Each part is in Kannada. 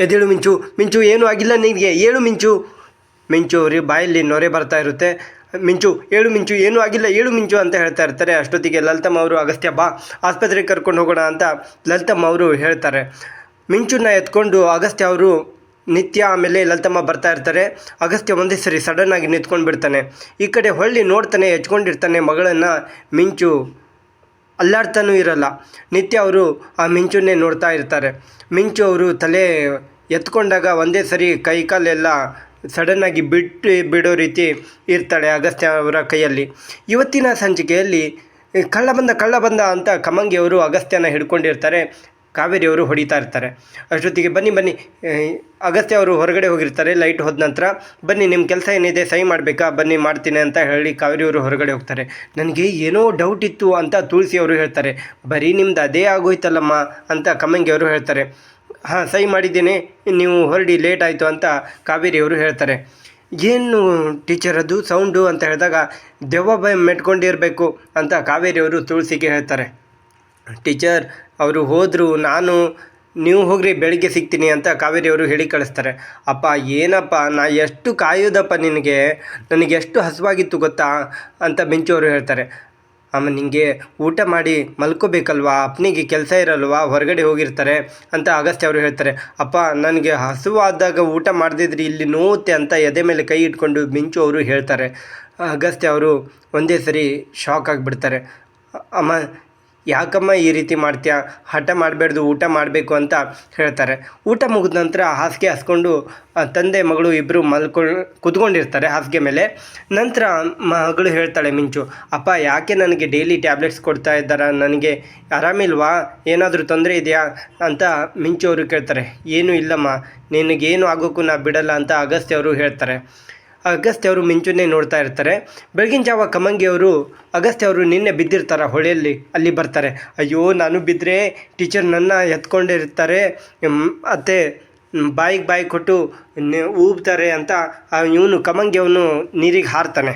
ಎದ್ದೇಳು ಮಿಂಚು. ಮಿಂಚು, ಏನೂ ಆಗಿಲ್ಲ ನಿನಗೆ. ಏಳು ಮಿಂಚು. ಮಿಂಚು ಅವ್ರಿಗೆ ಬಾಯಲ್ಲಿ ನೊರೆ ಬರ್ತಾ ಇರುತ್ತೆ. ಮಿಂಚು, ಏಳು ಮಿಂಚು, ಏನೂ ಆಗಿಲ್ಲ, ಏಳು ಮಿಂಚು ಅಂತ ಹೇಳ್ತಾ ಇರ್ತಾರೆ. ಅಷ್ಟೊತ್ತಿಗೆ ಲಲಿತಮ್ಮ ಅವರು, ಅಗಸ್ತ್ಯ, ಬಾ, ಆಸ್ಪತ್ರೆಗೆ ಕರ್ಕೊಂಡು ಹೋಗೋಣ ಅಂತ ಲಲಿತಮ್ಮ ಅವರು ಹೇಳ್ತಾರೆ. ಮಿಂಚುನ ಎತ್ಕೊಂಡು ಅಗಸ್ತ್ಯ ಅವರು ನಿತ್ಯ ಆಮೇಲೆ ಲಲಿತಮ್ಮ ಬರ್ತಾ ಇರ್ತಾರೆ. ಅಗಸ್ತ್ಯ ಒಂದೇ ಸರಿ ಸಡನ್ನಾಗಿ ನಿಂತ್ಕೊಂಡು ಬಿಡ್ತಾನೆ ಈ ಕಡೆ ಹೊಳ್ಳಿ ನೋಡ್ತಾನೆ ಹೆಚ್ಕೊಂಡಿರ್ತಾನೆ ಮಗಳನ್ನು. ಮಿಂಚು ಅಲ್ಲಾಡ್ತಾನೂ ಇರಲ್ಲ. ನಿತ್ಯ ಅವರು ಆ ಮಿಂಚನ್ನೇ ನೋಡ್ತಾ ಇರ್ತಾರೆ. ಮಿಂಚು ಅವರು ತಲೆ ಎತ್ಕೊಂಡಾಗ ಒಂದೇ ಸರಿ ಕೈ ಕಾಲೆಲ್ಲ ಸಡನ್ನಾಗಿ ಬಿಟ್ಟು ಬಿಡೋ ರೀತಿ ಇರ್ತಾಳೆ ಅಗಸ್ತ್ಯ ಅವರ ಕೈಯಲ್ಲಿ. ಇವತ್ತಿನ ಸಂಚಿಕೆಯಲ್ಲಿ ಕಳ್ಳ ಬಂದ ಕಳ್ಳ ಬಂದ ಅಂತ ಕಮಂಗಿ ಅವರು ಅಗಸ್ತ್ಯನ ಹಿಡ್ಕೊಂಡಿರ್ತಾರೆ. ಕಾವೇರಿ ಅವರು ಹೊಡಿತಾ ಇರ್ತಾರೆ. ಅಷ್ಟೊತ್ತಿಗೆ ಬನ್ನಿ ಬನ್ನಿ. ಅಗಸ್ತ್ಯ ಅವರು ಹೊರಗಡೆ ಹೋಗಿರ್ತಾರೆ ಲೈಟ್ ಹೋದ ನಂತರ. ಬನ್ನಿ ನಿಮ್ಮ ಕೆಲಸ ಏನಿದೆ ಸಹಿ ಮಾಡಬೇಕಾ? ಬನ್ನಿ, ಮಾಡ್ತೀನಿ ಅಂತ ಹೇಳಿ ಕಾವೇರಿಯವರು ಹೊರಗಡೆ ಹೋಗ್ತಾರೆ. ನನಗೆ ಏನೋ ಡೌಟ್ ಇತ್ತು ಅಂತ ತುಳಸಿ ಅವರು ಹೇಳ್ತಾರೆ. ಬರೀ ನಿಮ್ದು ಅದೇ ಆಗೋಯ್ತಲ್ಲಮ್ಮ ಅಂತ ಕಮ್ಮಂಗಿ ಅವರು ಹೇಳ್ತಾರೆ. ಹಾಂ, ಸಹಿ ಮಾಡಿದ್ದೀನಿ, ನೀವು ಹೊರಡಿ ಲೇಟ್ ಆಯಿತು ಅಂತ ಕಾವೇರಿಯವರು ಹೇಳ್ತಾರೆ. ಏನು ಟೀಚರ್ ಅದು? ಸೌಂಡು ಅಂತ ಹೇಳಿದಾಗ, ದೆವ್ವ ಭಯ ಮೆಟ್ಕೊಂಡಿರಬೇಕು ಅಂತ ಕಾವೇರಿಯವರು ತುಳಸಿಗೆ ಹೇಳ್ತಾರೆ. ಟೀಚರ್ ಅವರು ಹೋದರು, ನಾನು, ನೀವು ಹೋಗ್ರಿ, ಬೆಳಿಗ್ಗೆ ಸಿಗ್ತೀನಿ ಅಂತ ಕಾವೇರಿ ಅವರು ಹೇಳಿ ಕಳಿಸ್ತಾರೆ. ಅಪ್ಪ, ಏನಪ್ಪ, ನಾ ಎಷ್ಟು ಕಾಯೋದಪ್ಪ ನಿನಗೆ? ನನಗೆ ಎಷ್ಟು ಹಸುವಾಗಿತ್ತು ಗೊತ್ತಾ? ಅಂತ ಮಿಂಚು ಅವರು ಹೇಳ್ತಾರೆ. ಅಮ್ಮ ನಿಮಗೆ ಊಟ ಮಾಡಿ ಮಲ್ಕೋಬೇಕಲ್ವಾ? ಅಪ್ಪನಿಗೆ ಕೆಲಸ ಇರಲ್ವಾ? ಹೊರಗಡೆ ಹೋಗಿರ್ತಾರೆ ಅಂತ ಅಗಸ್ತ್ಯ ಅವರು ಹೇಳ್ತಾರೆ. ಅಪ್ಪ, ನನಗೆ ಹಸುವಾದಾಗ ಊಟ ಮಾಡದಿದ್ರೆ, ಇಲ್ಲಿ ನೋವುತ್ತೆ ಅಂತ ಎದೆ ಮೇಲೆ ಕೈ ಇಟ್ಕೊಂಡು ಮಿಂಚು ಅವರು ಹೇಳ್ತಾರೆ. ಅಗಸ್ತ್ಯ ಅವರು ಒಂದೇ ಸರಿ ಶಾಕ್ ಆಗಿಬಿಡ್ತಾರೆ. ಅಮ್ಮ ಯಾಕಮ್ಮ ಈ ರೀತಿ ಮಾಡ್ತೀಯ? ಹಠ ಮಾಡಬಾರ್ದು ಊಟ ಮಾಡಬೇಕು ಅಂತ ಹೇಳ್ತಾರೆ. ಊಟ ಮುಗಿದ ನಂತರ ಹಾಸಿಗೆ ಹಾಸ್ಕೊಂಡು ತಂದೆ, ಮಗಳು ಇಬ್ಬರು ಮಲ್ಕೊಂಡು ಕುತ್ಕೊಂಡಿರ್ತಾರೆ ಹಾಸಿಗೆ ಮೇಲೆ. ನಂತರ ಮಗಳು ಹೇಳ್ತಾಳೆ ಮಿಂಚು, ಅಪ್ಪ, ಯಾಕೆ ನನಗೆ ಡೈಲಿ ಟ್ಯಾಬ್ಲೆಟ್ಸ್ ಕೊಡ್ತಾ ಇದ್ದಾರ? ನನಗೆ ಆರಾಮಿಲ್ವಾ? ಏನಾದರೂ ತೊಂದರೆ ಇದೆಯಾ? ಅಂತ ಮಿಂಚು ಅವರು ಕೇಳ್ತಾರೆ, ಏನೂ ಇಲ್ಲಮ್ಮ. ನಿನಗೇನು ಆಗೋಕ್ಕೂ ನಾ ಬಿಡಲ್ಲ ಅಂತ ಅಗಸ್ತ್ಯ ಅವರು ಹೇಳ್ತಾರೆ. ಅಗಸ್ತ್ಯ ಅವರು ಮಿಂಚುನೇ ನೋಡ್ತಾ ಇರ್ತಾರೆ. ಬೆಳಗಿನ ಜಾವ ಕಮಂಗಿ ಅವರು ಅಗಸ್ತ್ಯ ಅವರು ನಿನ್ನೆ ಬಿದ್ದಿರ್ತಾರೆ, ಹೊಳೆಯಲ್ಲಿ, ಅಲ್ಲಿ ಬರ್ತಾರೆ. ಅಯ್ಯೋ, ನಾನು ಬಿದ್ದರೆ ಟೀಚರ್ ನನ್ನ ಎತ್ಕೊಂಡಿರ್ತಾರೆ ಅತ್ತೆ ಬಾಯಿಗೆ ಬಾಯಿ ಕೊಟ್ಟು ಊಬ್ತಾರೆ ಅಂತ ಇವನು ಕಮಂಗಿ ಅವನು ನೀರಿಗೆ ಹಾರ್ತಾನೆ.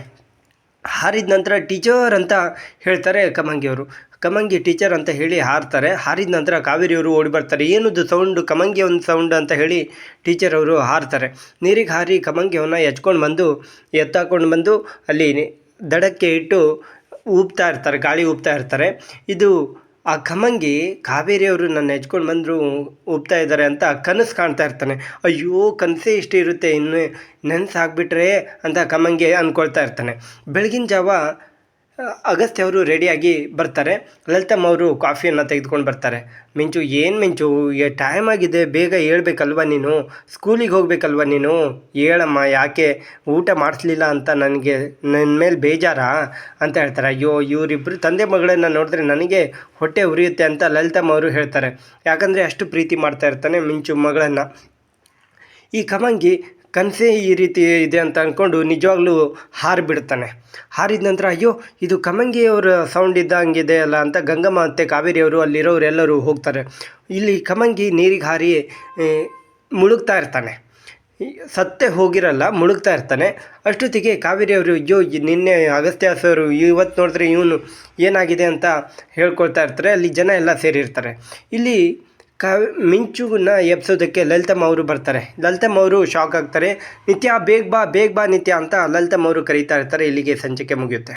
ಹಾರಿದ ನಂತರ ಟೀಚರ್ ಅಂತ ಹೇಳ್ತಾರೆ ಕಮಂಗಿ ಅವರು. ಕಮಂಗಿ ಟೀಚರ್ ಅಂತ ಹೇಳಿ ಹಾರ್ತಾರೆ. ಹಾರಿದ ನಂತರ ಕಾವೇರಿಯವರು ಓಡಿ ಬರ್ತಾರೆ. ಏನದು ಸೌಂಡು? ಕಮಂಗಿ ಒಂದು ಸೌಂಡ್ ಅಂತ ಹೇಳಿ ಟೀಚರ್ ಅವರು ಹಾರ್ತಾರೆ. ನೀರಿಗೆ ಹಾರಿ ಕಮಂಗಿಯವನ್ನು ಎಚ್ಕೊಂಡು ಬಂದು, ಎತ್ತಾಕೊಂಡು ಬಂದು ಅಲ್ಲಿ ದಡಕ್ಕೆ ಇಟ್ಟು ಊಪ್ತಾ ಇರ್ತಾರೆ, ಗಾಳಿ ಊಪ್ತಾ ಇರ್ತಾರೆ. ಇದು ಆ ಕಮಂಗಿ ಕಾವೇರಿಯವರು ನನ್ನ ಹೆಚ್ಕೊಂಡು ಬಂದರು ಒಪ್ತಾ ಇದ್ದಾರೆ ಅಂತ ಕನಸು ಕಾಣ್ತಾ ಇರ್ತಾನೆ. ಅಯ್ಯೋ, ಕನಸೇ ಇಷ್ಟು ಇರುತ್ತೆ, ಇನ್ನು ನೆನ್ಸು ಹಾಕ್ಬಿಟ್ರೆ ಅಂತ ಕಮಂಗಿ ಅಂದ್ಕೊಳ್ತಾ ಇರ್ತಾನೆ. ಬೆಳಗಿನ ಜಾವ ಅಗಸ್ತ್ಯ ಅವರು ರೆಡಿಯಾಗಿ ಬರ್ತಾರೆ. ಲಲಿತಮ್ಮ ಅವರು ಕಾಫಿಯನ್ನು ತೆಗೆದುಕೊಂಡು ಬರ್ತಾರೆ. ಮಿಂಚು, ಏನು ಮಿಂಚು? ಟೈಮ್ ಆಗಿದೆ. ಬೇಗ ಹೇಳ್ಬೇಕಲ್ವ ನೀನು? ಸ್ಕೂಲಿಗೆ ಹೋಗಬೇಕಲ್ವ ನೀನು? ಹೇಳಮ್ಮ, ಯಾಕೆ ಊಟ ಮಾಡಿಸ್ಲಿಲ್ಲ ಅಂತ ನನಗೆ ನನ್ನ ಮೇಲೆ ಬೇಜಾರಾ? ಅಂತ ಹೇಳ್ತಾರೆ. ಅಯ್ಯೋ ಇವರಿಬ್ಬರು ತಂದೆ ಮಗಳನ್ನ ನೋಡಿದ್ರೆ ನನಗೆ ಹೊಟ್ಟೆ ಉರಿಯುತ್ತೆ ಅಂತ ಲಲಿತಮ್ಮ ಅವರು ಹೇಳ್ತಾರೆ. ಯಾಕಂದರೆ ಅಷ್ಟು ಪ್ರೀತಿ ಮಾಡ್ತಾ ಇರ್ತಾನೆ ಮಿಂಚು ಮಗಳನ್ನು. ಈ ಕಮಂಗಿ ಕನಸೇ ಈ ರೀತಿ ಇದೆ ಅಂತ ಅಂದ್ಕೊಂಡು ನಿಜವಾಗ್ಲೂ ಹಾರಿಬಿಡ್ತಾನೆ. ಹಾರಿದ ನಂತರ, ಅಯ್ಯೋ, ಇದು ಕಮಂಗಿಯವರ ಸೌಂಡ್ ಇದ್ದಂಗಿದೆ ಅಲ್ಲ ಅಂತ ಗಂಗಮ್ಮ ಮತ್ತು ಕಾವೇರಿಯವರು ಅಲ್ಲಿರೋರೆಲ್ಲರೂ ಹೋಗ್ತಾರೆ. ಇಲ್ಲಿ ಕಮಂಗಿ ನೀರಿಗೆ ಹಾರಿ ಮುಳುಗ್ತಾ ಇರ್ತಾನೆ. ಸತ್ತೆ ಹೋಗಿರಲ್ಲ, ಮುಳುಗ್ತಾ ಇರ್ತಾನೆ. ಅಷ್ಟೊತ್ತಿಗೆ ಕಾವೇರಿಯವರು, ಅಯ್ಯೋ ನಿನ್ನೆ ಅಗಸ್ತ್ಯ ಸರ್ ಇವತ್ತು ನೋಡಿದ್ರೆ ಇವನು ಏನಾಗಿದೆ ಅಂತ ಹೇಳ್ಕೊಳ್ತಾ ಇರ್ತಾರೆ. ಅಲ್ಲಿ ಜನ ಎಲ್ಲ ಸೇರಿರ್ತಾರೆ. ಇಲ್ಲಿ ಕಾ ಮಿಂಚುನ ಎಬ್ಸೋದಕ್ಕೆ ಲಲಿತಮ್ಮ ಅವರು ಬರ್ತಾರೆ. ಲಲಿತಮ್ಮ ಅವರು ಶಾಕ್ ಆಗ್ತಾರೆ. ನಿತ್ಯ ಬೇಗ ಬಾ ಬೇಗ ಬಾ ನಿತ್ಯ ಅಂತ ಲಲಿತಮ್ಮ ಅವರು ಕರೀತಾ ಇರ್ತಾರೆ. ಇಲ್ಲಿಗೆ ಸಂಚಿಕೆ ಮುಗಿಯುತ್ತೆ.